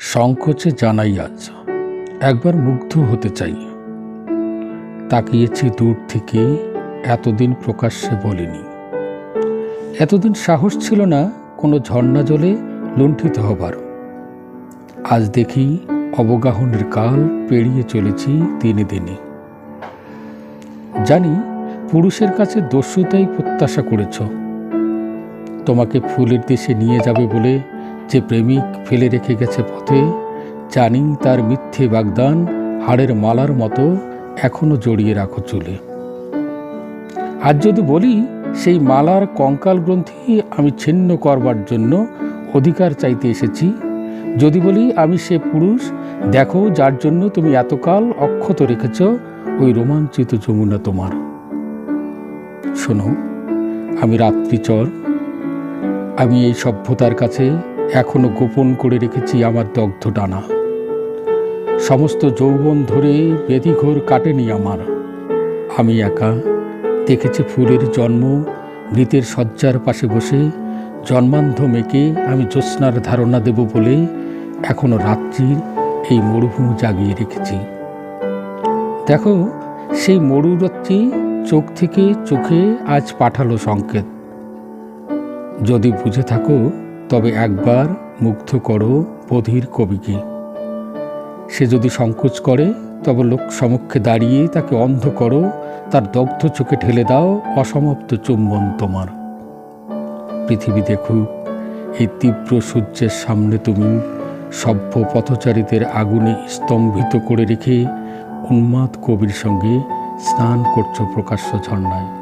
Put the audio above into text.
সংকোচে জানাই আজ একবার মুগ্ধ হতে চাই তাকিয়েছি দূর থেকে, এতদিন প্রকাশ্যে বলিনি। এতদিন সাহস ছিল না কোনো ঝর্ণা জলে লুণ্ঠিত হবার। আজ দেখি অবগাহনের কাল পেরিয়ে চলেছি দিনে দিনে। জানি পুরুষের কাছে দস্যুতাই প্রত্যাশা করেছ। তোমাকে ফুলের দেশে নিয়ে যাবে বলে যে প্রেমিক ফেলে রেখে গেছে পথে, জানি তার মিথ্যে বাগদান হাড়ের মালার মতো এখনও জড়িয়ে রাখো চুলে। আর যদি বলি, সেই মালার কঙ্কাল গ্রন্থি আমি ছিন্ন করবার জন্য অধিকার চাইতে এসেছি। যদি বলি, আমি সে পুরুষ, দেখো যার জন্য তুমি এতকাল অক্ষত রেখেছ ওই রোমাঞ্চিত যমুনা তোমার। শোনো, আমি রাত্রিচর, আমি এই সভ্যতার কাছে এখনও গোপন করে রেখেছি আমার দগ্ধ ডানা। সমস্ত যৌবন ধরে বেদিঘোর কাটেনি আমার। আমি একা দেখেছি ফুলের জন্ম, মৃতের শয্যার পাশে বসে, জন্মান্ধ মেয়েকে আমি জ্যোৎস্নার ধারণা দেব বলে এখনও রাত্রির এই মরুভূমি জাগিয়ে রেখেছি। দেখো, সেই মরুরাত্রি চোখ থেকে চোখে আজ পাঠালো সংকেত। যদি বুঝে থাকো তবে একবার মুগ্ধ করো বধির কবিকে। সে যদি সংকোচ করে, তবে লোক সমক্ষে দাঁড়িয়ে তাকে অন্ধ করো, তার দগ্ধ চোখে ঠেলে দাও অসমাপ্ত চুম্বন তোমার। পৃথিবী দেখুক, এই তীব্র সূর্যের সামনে তুমি সভ্য পথচারীদের আগুনে স্তম্ভিত করে রেখে উন্মাদ কবির সঙ্গে স্নান করছ প্রকাশ্য ঝর্ণায়।